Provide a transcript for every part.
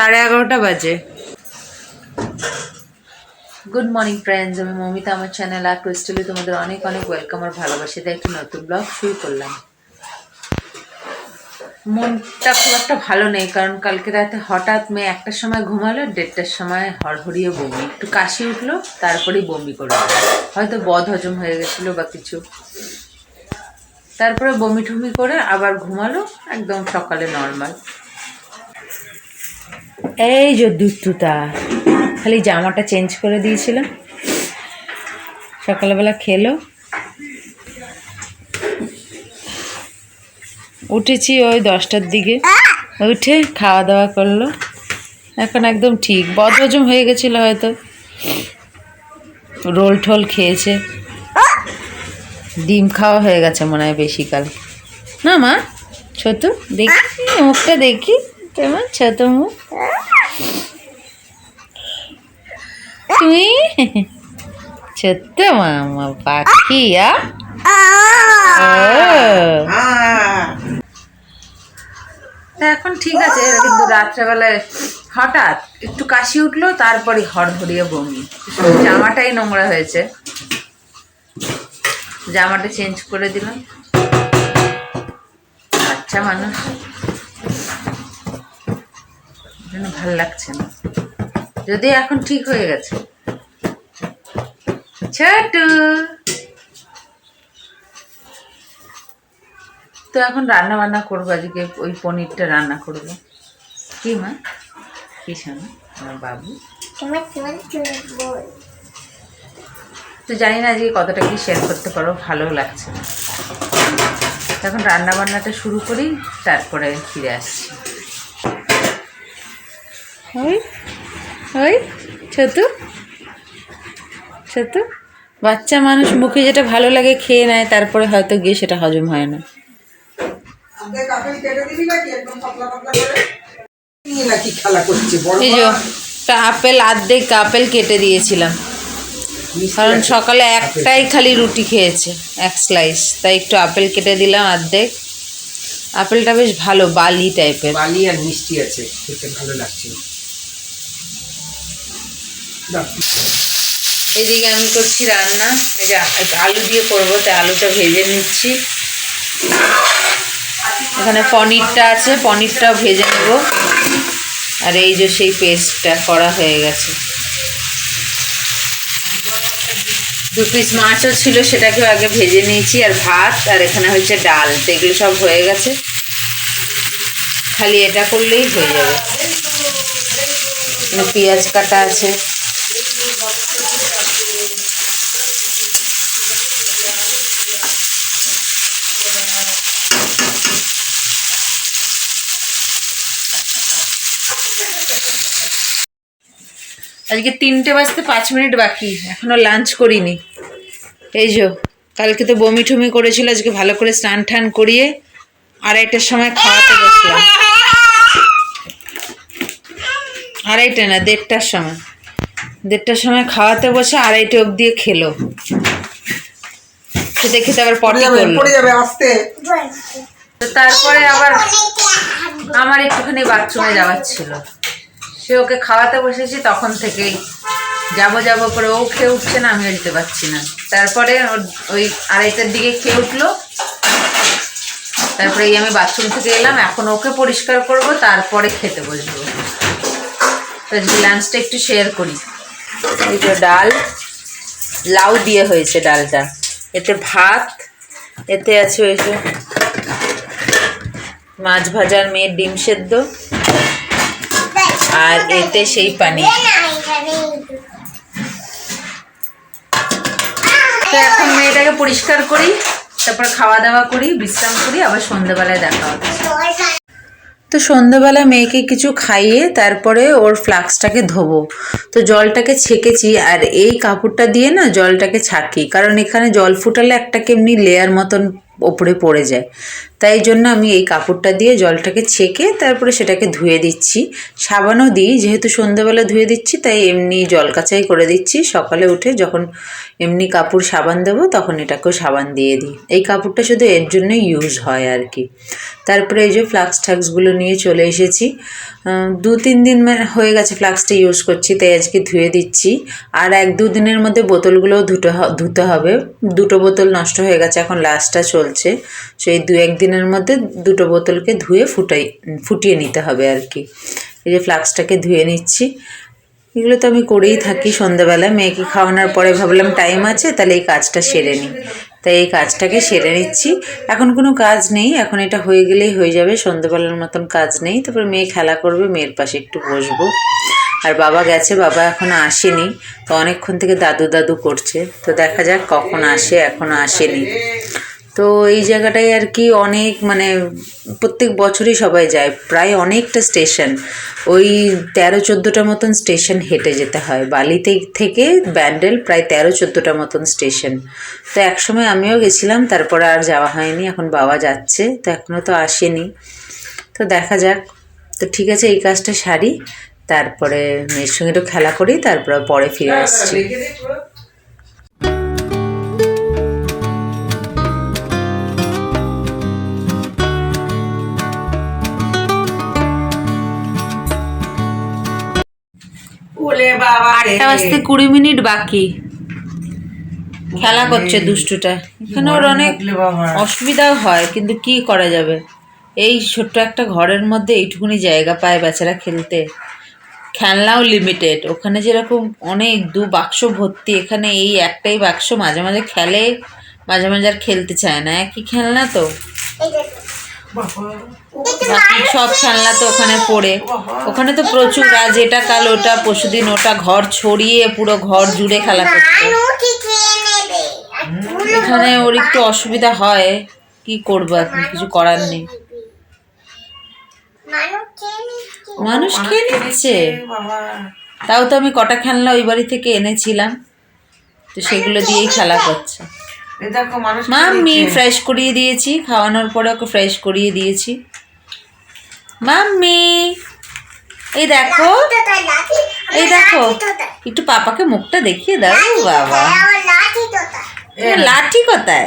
সাড়ে এগারোটা বাজে। গুড মর্নিং ফ্রেন্ডস আমি মমিতা। আমার চ্যানেল আর ক্রিস্টালি তোমাদের অনেক অনেক ওয়েলকাম আর ভালোবাসি তাই একটি নতুন ব্লগ শুরু করলাম। মনটা খুব একটা ভালো নেই, কারণ কালকে রাতে হঠাৎ মেয়ে একটার সময় ঘুমালো, দেড়টার সময় হড়হড়িয়ে বমি। একটু কাশি উঠল, তারপরেই বমি করল। হয়তো বদ হজম হয়ে গেছিল বা কিছু। তারপরে বমি টমি করে আবার ঘুমালো, একদম সকালে নর্মাল এই যে দুধটুতা খালি জামাটা চেঞ্জ করে দিয়েছিলাম। সকালবেলা খেলো। উঠেছি ওই দশটার দিকে। উঠে খাওয়া দাওয়া করল। এখন একদম ঠিক। বদহজম হয়ে গেছিল হয়তো। রোল ঠোল খেয়েছে। ডিম খাওয়া হয়ে গেছে মনে হয় বেশিকাল। না মা, ছোট, দেখি, মুখটা দেখি। কেমন ছোট মুখ তুমি? ছোট্ট মামা পাখি। এখন ঠিক আছে কিন্তু রাত্রেবেলায় হঠাৎ একটু কাশি উঠল, তারপরে হড়হড়িয়ে বমি। জামাটাই নোংরা হয়েছে। জামাটা চেঞ্জ করে দিলাম। বাচ্চা মানুষ। জন্য ভালো লাগছে না। যদি এখন ঠিক হয়ে গেছে। ছোটু। তো এখন রান্না বান্না করব, আজকে ওই পনিরটা রান্না করব। কি মা? কি শোনো আমার বাবু। তো জানি না আজকে কতটা কি শেয়ার করতে পারো ভালো লাগছে না। এখন রান্না বান্নাটা শুরু করি, তারপরে ফিরে আসছি। ওই ওই ছোটু ছোটু বাচ্চা মানুষ মুখে যেটা ভালো লাগে খেয়ে নেয় তারপরে হয়তো গিয়ে সেটা হজম হয় না। এই যে আপেল আর্ধেক আপেল কেটে দিয়েছিলাম। কারণ সকালে একটাই খালি রুটি খেয়েছে এক স্লাইস তাই একটু আপেল কেটে দিলাম অর্ধেক আপেলটা বেশ ভালো বালি টাইপের বালি আর মিষ্টি আছে খেতে ভালো লাগছে। এদিকে আমি করছি রান্না। আলু দিয়ে করব, তাই আলুটা ভেজে নিচ্ছি। এখানে পনিরটা আছে পনিরটাও ভেজে নেব। আর এই যে সেই পেস্টটা করা হয়ে গেছে। দু পিস মাছও ছিল, সেটাকেও আগে ভেজে নিয়েছি। আর ভাত, আর এখানে হচ্ছে ডাল। এগুলো সব হয়ে গেছে। খালি এটা করলেই হয়ে যাবে। পেঁয়াজ কাটা আছে। আজকে তিনটে বাজতে পাঁচ মিনিট বাকি, এখনও লাঞ্চ করিনি। এই যো, কালকে তো বমি টমি করেছিল, আজকে ভালো করে স্নান টান করিয়ে আড়াইটার সময় খাওয়াতে বসলাম। আড়াইটা না দেড়টার সময়। দেড়টার সময় খাওয়াতে বসে আড়াইটে অবধি খেলো। খেতে খেতে আবার পটি পড়ে যাবে আস্তে। তো তারপরে আবার আমার একটুখানি বাথরুমে যাওয়ার ছিল। সে ওকে খাওয়াতে বসেছি তখন থেকেই যাব যাব করে ও খেয়ে উঠছে না আমিও যেতে পারছি না। তারপরে ওর- ওই আড়াইটার দিকে খেয়ে উঠল। তারপরে এই আমি বাথরুম থেকে এলাম এখন ওকে পরিষ্কার করব তারপরে খেতে বসবো। আজকে লাঞ্চটা একটু শেয়ার করি। তো ডাল, লাউ দিয়ে হয়েছে ডালটা। এতে ভাত, এতে আছে ওই যে মাছ ভাজার মেয়ের ডিম সেদ্ধ। আর এতে সেই পানি। তো এখন মেয়েটাকে পরিষ্কার করি, তারপর খাওয়া দাওয়া করি, বিশ্রাম করি, আবার সন্ধ্যেবেলায় দেখা হবে। তো সন্ধ্যেবেলা মেয়েকে কিছু খাইয়ে তারপরে ওর ফ্লাক্সটাকে ধোবো। তো জলটাকে ছেঁকেছি আর এই কাপড়টা দিয়ে না জলটাকে ছাকি, কারণ এখানে জল ফুটালে একটা কেমনি লেয়ার মতন ওপরে পড়ে যায়। তাই জন্য আমি এই কাপড়টা দিয়ে জলটাকে ছেঁকে তারপরে সেটাকে ধুয়ে দিচ্ছি। সাবানও দিই, যেহেতু সন্ধ্যাবেলা ধুয়ে দিচ্ছি, তাই এমনি জল কাচাই করে দিচ্ছি। সকালে উঠে যখন এমনি কাপড় সাবান দেবো, তখন এটাকেও সাবান দিয়ে দিই। এই কাপড়টা শুধু এর জন্যই ইউজ হয় আর কি। তারপরে এই যে ফ্লাক্স ঠাক্সগুলো নিয়ে চলে এসেছি। দু তিন দিন হয়ে গেছে ফ্লাক্সটা ইউজ করছি, তাই আজকে ধুয়ে দিচ্ছি। আর এক দু দিনের মধ্যে বোতলগুলোও হ- ধুতে হবে। দুটো বোতল নষ্ট হয়ে গেছে, এখন লাস্টটা চলছে। সেই দু এক দিনের মধ্যে দুটো বোতলকে ধুয়ে ফুটাই ফুটিয়ে নিতে হবে আর কি। এই যে ফ্লাক্সটাকে ধুয়ে নিচ্ছি। এগুলো তো আমি করেই থাকি সন্ধ্যাবেলা। মেয়েকে খাওয়ানোর পরে ভাবলাম টাইম আছে, তাহলে এই কাজটা সেরে নিই। তাই এই কাজটাকে সেরে নিচ্ছি। এখন কোনো কাজ নেই, এখন এটা হয়ে গেলেই হয়ে যাবে সন্ধ্যেবেলার মতন কাজ নেই। তারপর মেয়ে খেলা করবে, মেয়ের পাশে একটু বসবো। আর বাবা গেছে, বাবা এখনও আসেনি, তো অনেকক্ষণ থেকে দাদু দাদু করছে। তো দেখা যাক কখন আসে এখনও আসেনি। তো এই জায়গাটায় আর কি অনেক মানে প্রত্যেক বছরই সবাই যায়। প্রায় অনেকটা স্টেশন। ওই তেরো চোদ্দোটা মতন স্টেশন হেঁটে যেতে হয়। বালিতে থেকে ব্যান্ডেল প্রায় তেরো চোদ্দোটা মতন স্টেশন। তো একসময় আমিও গেছিলাম, তারপরে আর যাওয়া হয়নি। এখন বাবা যাচ্ছে, তো এখনও তো আসেনি। তো দেখা যাক। তো ঠিক আছে, এই কাজটা সারি। তারপরে মেয়ের সঙ্গে একটু খেলা করি, তারপরে পরে ফিরে আসছি। আটটা বাজতে কুড়ি মিনিট বাকি। খেলা করছে দুষ্টুটা। এখানে ওর অনেক অসুবিধাও হয় কিন্তু কি করা যাবে? এই ছোট্ট একটা ঘরের মধ্যে এইটুকুনি জায়গা পায় বেচারা খেলতে। খেলনাও লিমিটেড ওখানে যেরকম অনেক দু বাক্স ভর্তি এখানে এই একটাই বাক্স মাঝে মাঝে খেলে মাঝে মাঝে আর খেলতে চায় না। একই খেলনা তো? সব খেলনা তো ওখানে পড়ে। ওখানে তো প্রচুর আজ এটা কাল, ওটা পরশুদিন, ওটা ঘর ছড়িয়ে পুরো ঘর জুড়ে খেলা করতো। এখানে ওর একটু অসুবিধা হয়, কি করব এখন, কিছু করার নেই। মানু মানুষ খেয়ে নিচ্ছে। তাও তো আমি কটা খেলনা ওই বাড়ি থেকে এনেছিলাম, তো সেগুলো দিয়েই খেলা করছে। দেখো মানুষ মাম্মি খেয়েছে। ফ্রেশ করিয়ে দিয়েছি খাওয়ানোর পরে ওকে ফ্রেশ করিয়ে দিয়েছি। মাম্মি এই দেখো এই দেখো একটু পাপাকে মুখটা দেখিয়ে দাও বাবা। লাঠি কোথায়?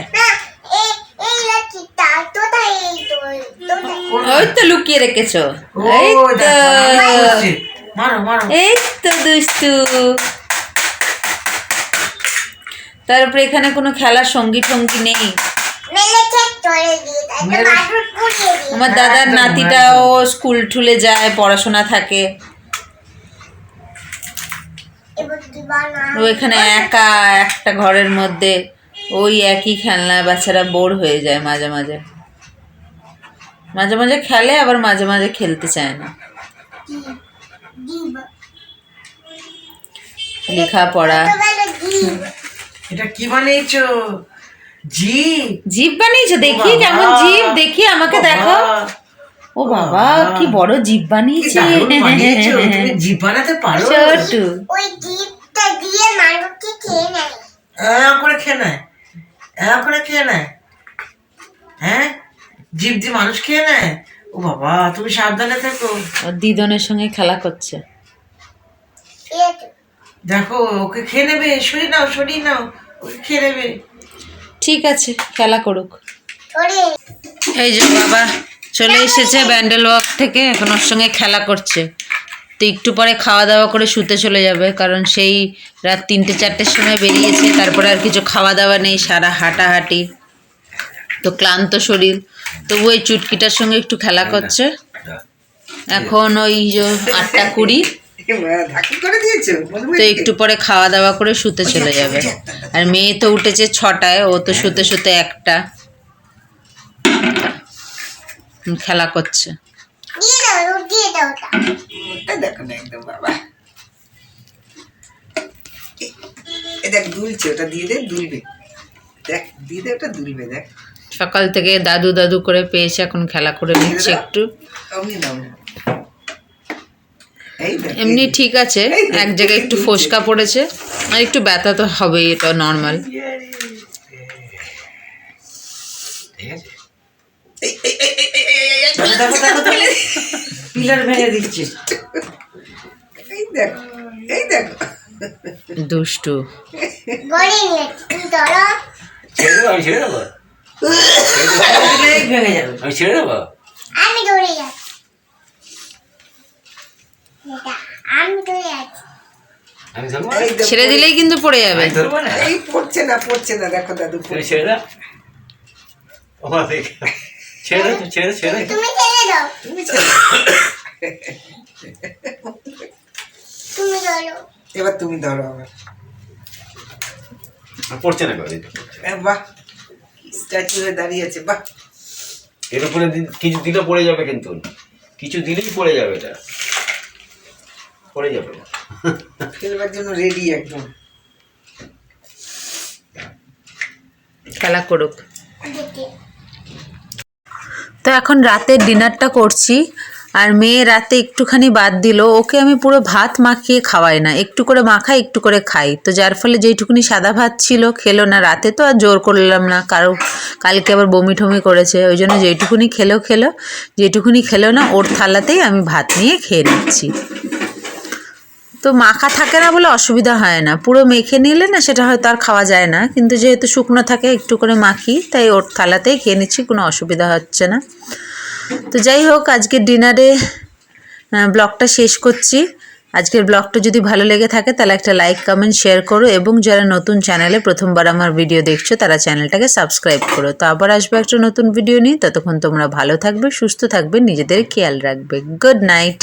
ওই তো লুকিয়ে রেখেছো। এই তো। এই তো দুষ্টু। তারপরে এখানে কোনো খেলার সঙ্গী টঙ্গী নেই। আমার দাদার নাতিটাও স্কুল ঠুলে যায় পড়াশোনা থাকে। ও এখানে একা একটা ঘরের মধ্যে। ওই একই খেলনা বাচ্চারা বোর হয়ে যায় মাঝে মাঝে। মাঝে মাঝে খেলে আবার মাঝে মাঝে খেলতে চায় না। লেখাপড়া। এটা কি বানিয়েছো? জিভ বানিয়েছো? দেখি কেমন জিভ দেখি আমাকে দেখো। ও বাবা কি বড় জিভ বানিয়েছে। জিভ বানাতে পারো? ছোটু ওই দিয়ে মানুষকে খেয়ে নেয়। এরকম করে খেয়ে নেয়। এরকম করে খেয়ে নেয়। হ্যাঁ? জিভ দিয়ে মানুষ খেয়ে নেয়? ও বাবা তুমি সাবধানে থেকো। ওর দিদনের সঙ্গে খেলা করছে। দেখো ওকে খেয়ে নেবে। সরিয়ে নাও সরিয়ে নাও। ঠিক আছে খেলা করুক। এই যে বাবা চলে এসেছে ব্যান্ডেল ওয়াক থেকে এখন ওর সঙ্গে খেলা করছে। তো একটু পরে খাওয়া দাওয়া করে শুতে চলে যাবে কারণ সেই রাত তিনটে চারটের সময় বেরিয়েছে তারপরে আর কিছু খাওয়া দাওয়া নেই সারা হাঁটাহাঁটি। তো ক্লান্ত শরীর। তবু ওই চুটকিটার সঙ্গে একটু খেলা করছে। এখন ওই আটটা কুড়ি। তো একটু পরে খাওয়া দাওয়া করে শুতে চলে যাবে। আর মেয়ে তো উঠেছে ছটায় ও তো শুতে শুতে একটা। খেলা করছে। দিয়ে দাও রোদ দিয়ে দাও ওটা। ওটা দেখো না একদম বাবা। এ দেখ দুলছে ওটা দিয়ে দে দুলবে। দেখ দিয়ে দে ওটা দুলবে দেখ। সকাল থেকে দাদু দাদু করে পেয়েছে এখন খেলা করে নিচ্ছে একটু। এমনি ঠিক আছে এক জায়গায় একটু ফোসকা পড়েছে আর একটু ব্যথা তো হবেই এটা নর্মাল ভেঙে দুষ্টু। ছেড়ে দেবো। আমি ছেড়ে দেবো। আমি দৌড়ে যাচ্ছি ছেড়ে দিলেই কিন্তু পড়ে যাবে। এই পড়ছে না পড়ছে না দেখো দাদু ছেড়ে দাও। ও মা দেখ। ছেড়ে দাও ছেড়ে ছেড়ে তুমি ছেড়ে দাও। তুমি ছেড়ে তুমি ধরো এবার তুমি ধরো আবার। আর পড়ছে না করে বাহ স্ট্যাচু হয়ে দাঁড়িয়ে আছে বাহ। এর উপরে কিছু দিলে পড়ে যাবে কিন্তু। কিছু দিলেই পড়ে যাবে এটা। পড়ে যাবে। খেলবার জন্য রেডি একদম। খেলা করুক। তো এখন রাতের ডিনারটা করছি আর মেয়ে রাতে একটুখানি বাদ দিল। ওকে আমি পুরো ভাত মাখিয়ে খাওয়াই না একটু করে মাখাই একটু করে খাই। তো যার ফলে যেইটুকুনি সাদা ভাত ছিল খেলো না। রাতে তো আর জোর করলাম না কারও কালকে আবার বমি টমি করেছে। ওই জন্য যেইটুকুনি খেলো খেলো। যেটুকুনি খেলো না ওর থালাতেই আমি ভাত নিয়ে খেয়ে নিচ্ছি। তো মাখা থাকে না বলে অসুবিধা হয় না। পুরো মেখে নিলে না সেটা হয়তো আর খাওয়া যায় না। কিন্তু যেহেতু শুকনো থাকে, একটু করে মাখি, তাই ওর থালাতেই খেয়ে নিচ্ছি, কোনো অসুবিধা হচ্ছে না। তো যাই হোক আজকে ডিনারে ব্লগটা শেষ করছি। আজকের ব্লগটা যদি ভালো লেগে থাকে, তাহলে একটা লাইক, কমেন্ট, শেয়ার করো এবং যারা নতুন চ্যানেলে প্রথমবার আমার ভিডিও দেখছ, তারা চ্যানেলটাকে সাবস্ক্রাইব করো। তো আবার আসবে একটা নতুন ভিডিও নিয়ে। ততক্ষণ তোমরা ভালো থাকবে, সুস্থ থাকবে, নিজেদের খেয়াল রাখবে। Good night!